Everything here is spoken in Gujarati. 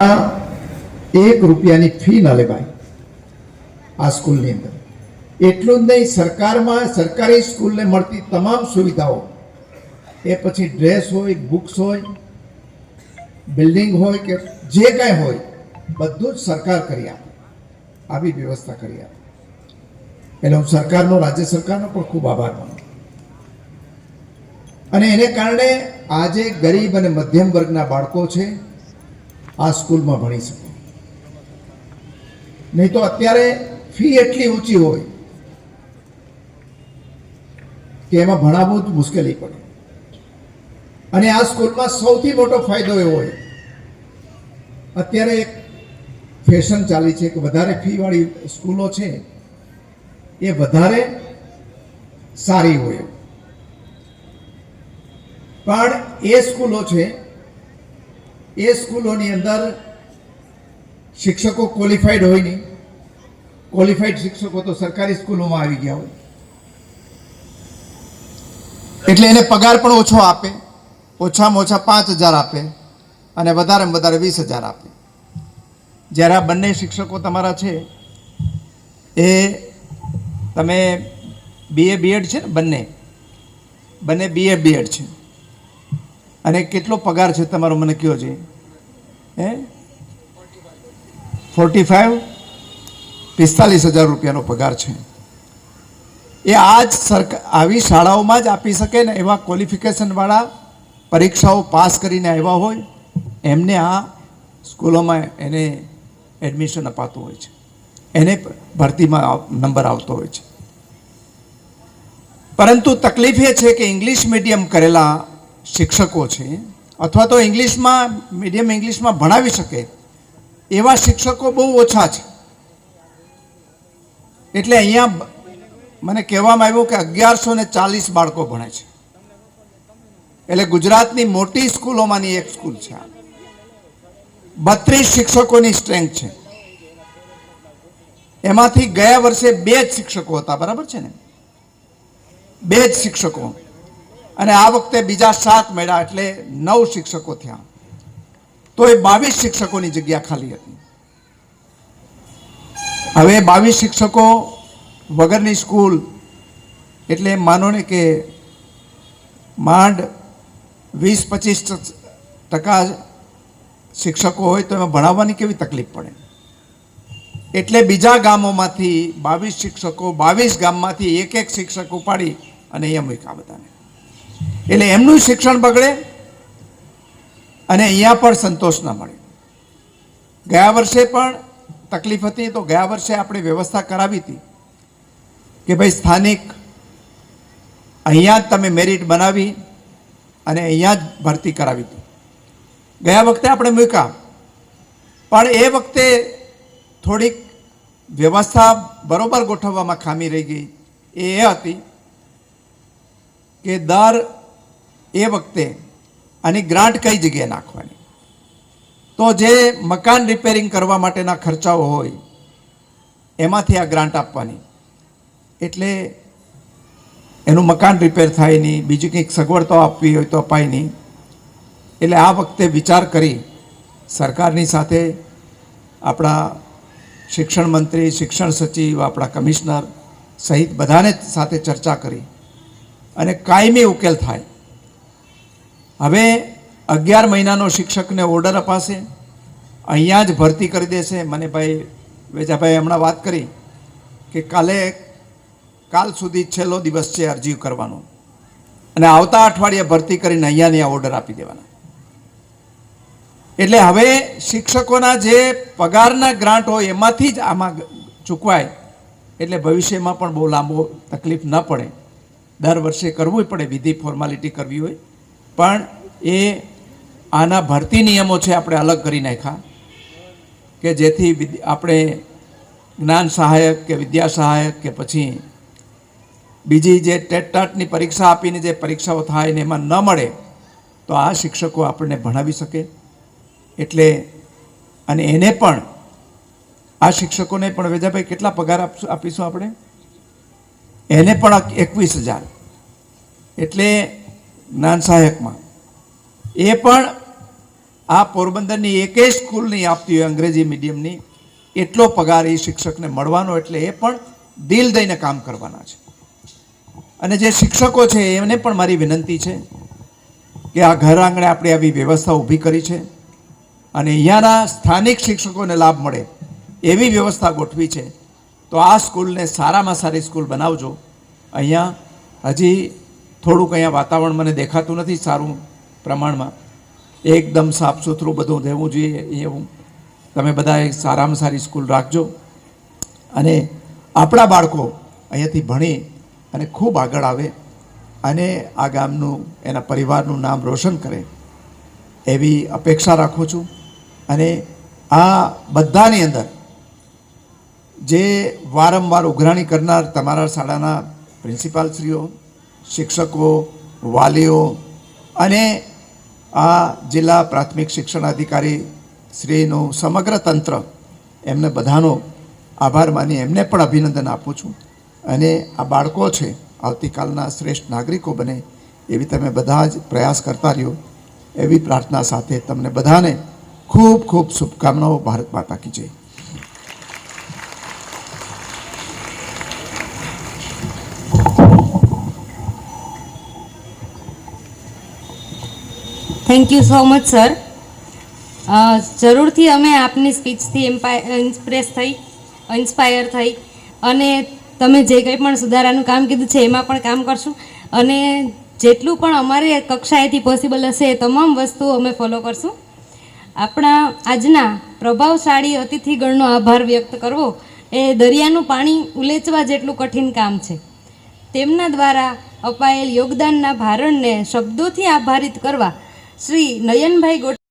એક રૂપિયાની ફી ન લેવાય આ સ્કૂલની અંદર. એટલું જ નહીં, સરકારમાં, સરકારી સ્કૂલને મળતી તમામ સુવિધાઓ, એ પછી ડ્રેસ હોય, બુક્સ હોય, બિલ્ડિંગ હોય કે જે કાંઈ હોય, બધું જ સરકાર કરી આપે. આવી વ્યવસ્થા કરી આપે. એટલે હું સરકારનો, રાજ્ય સરકારનો પણ ખૂબ આભાર માનું અને એને કારણે આજે ગરીબ અને મધ્યમ વર્ગના બાળકો છે આ સ્કૂલમાં ભણી શકે. નહીં તો અત્યારે ફી એટલી ઊંચી હોય કે એમાં ભણાવવું જ મુશ્કેલી પડે. અને આ સ્કૂલમાં સૌથી મોટો ફાયદો એવો હોય, અત્યારે એક ફેશન ચાલી છે કે વધારે ફીવાળી સ્કૂલો છે, એ વધારે સારી હોય. પણ એ સ્કૂલો છે એ સ્કૂલોની અંદર શિક્ષકો ક્વોલિફાઈડ હોય નહીં ક્વોલિફાઈડ શિક્ષકો તો સરકારી સ્કૂલોમાં આવી ગયા હોય. એટલે એને પગાર પણ ઓછો આપે, ઓછામાં ઓછા પાંચ હજાર આપે અને વધારેમાં વધારે વીસ હજાર આપે. જ્યારે આ બંને શિક્ષકો તમારા છે, એ તમે બીએ બીએડ છે ને બંને? બંને બીએ બીએડ છે. અને કેટલો પગાર છે તમારો મને કયો છે હે? ફોર્ટી ફાઇવ પિસ્તાલીસ હજાર રૂપિયાનો પગાર છે. એ આ જ સરકાર આવી શાળાઓમાં જ આપી શકે ને એવા ક્વોલિફિકેશનવાળા પરીક્ષાઓ પાસ કરીને આવ્યા હોય, એમને આ સ્કૂલોમાં એને એડમિશન અપાતું હોય છે. એને ભરતીમાં નંબર આવતો હોય છે. પરંતુ તકલીફ એ છે કે ઇંગ્લિશ મીડિયમ કરેલા શિક્ષકો છે, અથવા તો ઇંગ્લિશમાં, મીડિયમ ઇંગ્લિશમાં ભણાવી શકે, એવા શિક્ષકો બહુ ઓછા છે. એટલે અહીંયા મને કહેવામાં આવ્યું કે અગિયારસો ને ચાલીસ બાળકો ભણે છે. એટલે ગુજરાતની મોટી સ્કૂલોમાંની એક સ્કૂલ છે બત્રીસ શિક્ષકોની સ્ટ્રેન્થ છે. એમાંથી ગયા વર્ષે બે જ શિક્ષકો હતા, બરાબર છે ને? બે જ શિક્ષકો. અને આ વખતે બીજા સાત મળ્યા એટલે નવ શિક્ષકો થયા. તો એ બાવીસ શિક્ષકોની જગ્યા ખાલી હતી. હવે બાવીસ શિક્ષકો વગરની સ્કૂલ એટલે માનો ને કે માંડ વીસ પચીસ ટકા શિક્ષકો હોય તો એમાં ભણાવવાની કેવી તકલીફ પડે? એટલે બીજા ગામોમાંથી બાવીસ શિક્ષકો બાવીસ ગામમાંથી એક એક શિક્ષક ઉપાડી અને અહીંયા મૂક્યા બધાને. એટલે એમનું શિક્ષણ બગડે અને અહીંયા પણ સંતોષ ન મળે. ગયા વર્ષે પણ તકલીફ હતી તો ગયા વર્ષે આપણે વ્યવસ્થા કરાવી હતી કે ભાઈ સ્થાનિક અહીંયા જ તમે મેરિટ બનાવી અને અહીંયા જ ભરતી કરાવી હતી. ગયા વખતે આપણે મૂક્યા. પણ એ વખતે થોડીક વ્યવસ્થા બરોબર ગોઠવવામાં ખામી રહી ગઈ. એ એ હતી કે દર એ વખતે આની ગ્રાન્ટ કઈ જગ્યાએ નાખવાની? તો જે મકાન રિપેરિંગ કરવા માટેના ખર્ચાઓ હોય, એમાંથી આ ગ્રાન્ટ આપવાની. એટલે એનું મકાન રિપેર થાય નહીં, બીજી કંઈક સગવડ તો આપવી હોય તો અપાય નહીં. એટલે આ વખતે વિચાર કરી સરકારની સાથે આપણા શિક્ષણ મંત્રી, શિક્ષણ સચિવ, આપણા કમિશનર સહિત બધાને સાથે ચર્ચા કરી. અને કાયમી ઉકેલ થાય. હવે અગિયાર મહિનાનો શિક્ષકને ઓર્ડર અપાશે. અહીંયા જ ભરતી કરી દેશે. મને ભાઈ વેજાભાઈ હમણાં વાત કરી કે કાલે, કાલ સુધી છેલ્લો દિવસ છે અરજી કરવાનો. અને આવતા અઠવાડિયે ભરતી કરીને અહીંયાની આ ઓર્ડર આપી દેવાના. એટલે હવે શિક્ષકોના જે પગારના ગ્રાન્ટ હોય એમાંથી જ આમાં ચૂકવાય. એટલે ભવિષ્યમાં પણ બહુ લાંબો તકલીફ ન પડે. દર વર્ષે કરવું પડે. વિધિ ફોર્માલિટી કરવી હોય. પણ એ આના ભરતી નિયમો છે આપણે અલગ કરી નાખ્યા કે જેથી આપણે જ્ઞાન સહાયક કે વિદ્યા સહાયક કે પછી બીજી જે ટેટ ટાટની પરીક્ષા આપીને જે પરીક્ષાઓ થાય ને એમાં ન મળે તો આ શિક્ષકો આપણને ભણાવી શકે. એટલે અને એને પણ આ શિક્ષકોને પણ, વેજાભાઈ, કેટલા પગાર આપશું, આપીશું આપણે? એને પણ એકવીસ હજાર. એટલે જ્ઞાન સહાયકમાં. એ પણ આ પોરબંદરની એકેય સ્કૂલની આપતી હોય અંગ્રેજી મીડિયમની એટલો પગાર એ શિક્ષકને મળવાનો એટલે એ પણ દિલ દઈને કામ કરવાના છે. અને જે શિક્ષકો છે એમને પણ મારી વિનંતી છે કે આ ઘર આંગણે આપણે આવી વ્યવસ્થા ઊભી કરી છે અને અહીંયાના સ્થાનિક શિક્ષકોને લાભ મળે એવી વ્યવસ્થા ગોઠવી છે. તો આ સ્કૂલને સારામાં સારી સ્કૂલ બનાવજો. અહીંયા હજી થોડુંક અહીંયા વાતાવરણ મને દેખાતું નથી સારું પ્રમાણમાં. એકદમ સાફ સુથરું બધું રહેવું જોઈએ એવું તમે બધા સારામાં સારી સ્કૂલ રાખજો. અને આપણા બાળકો અહીંયાથી ભણી અને ખૂબ આગળ આવે અને આ ગામનું, એના પરિવારનું નામ રોશન કરે એવી અપેક્ષા રાખું છું. અને આ બધાની અંદર જે વારંવાર ઉઘરાણી કરનાર તમારા શાળાના પ્રિન્સિપાલશ્રીઓ શિક્ષકો, વાલીઓ અને આ જિલ્લા પ્રાથમિક શિક્ષણ અધિકારી શ્રીનું સમગ્ર તંત્ર એમને બધાનો આભાર માની એમને પણ અભિનંદન આપું છું. અને આ બાળકો છે, આવતીકાલના શ્રેષ્ઠ નાગરિકો બને એવી તમે બધા જ પ્રયાસ કરતા રહ્યો એવી પ્રાર્થના સાથે તમને બધાને ખૂબ ખૂબ શુભકામનાઓ, ભારત માતા કી જય. Thank you so much sir જરૂરથી અમે આપની સ્પીચથી ઇન્સ્પ્રેસ થઈ ઇન્સ્પાયર થઈ. અને તમે જે કંઈ પણ સુધારાનું કામ કીધું છે, એમાં પણ કામ કરશું. અને જેટલું પણ અમારી કક્ષાએથી પોસિબલ હશે, એ તમામ વસ્તુઓ અમે ફોલો કરશું. આપણા આજના પ્રભાવશાળી અતિથિગણનો આભાર વ્યક્ત કરવો, એ દરિયાનું પાણી ઉલેચવા જેટલું કઠિન કામ છે. તેમના દ્વારા અપાયેલ યોગદાનના ભારણને શબ્દોથી આભારિત કરવા શ્રી નયનભાઈ ગોટ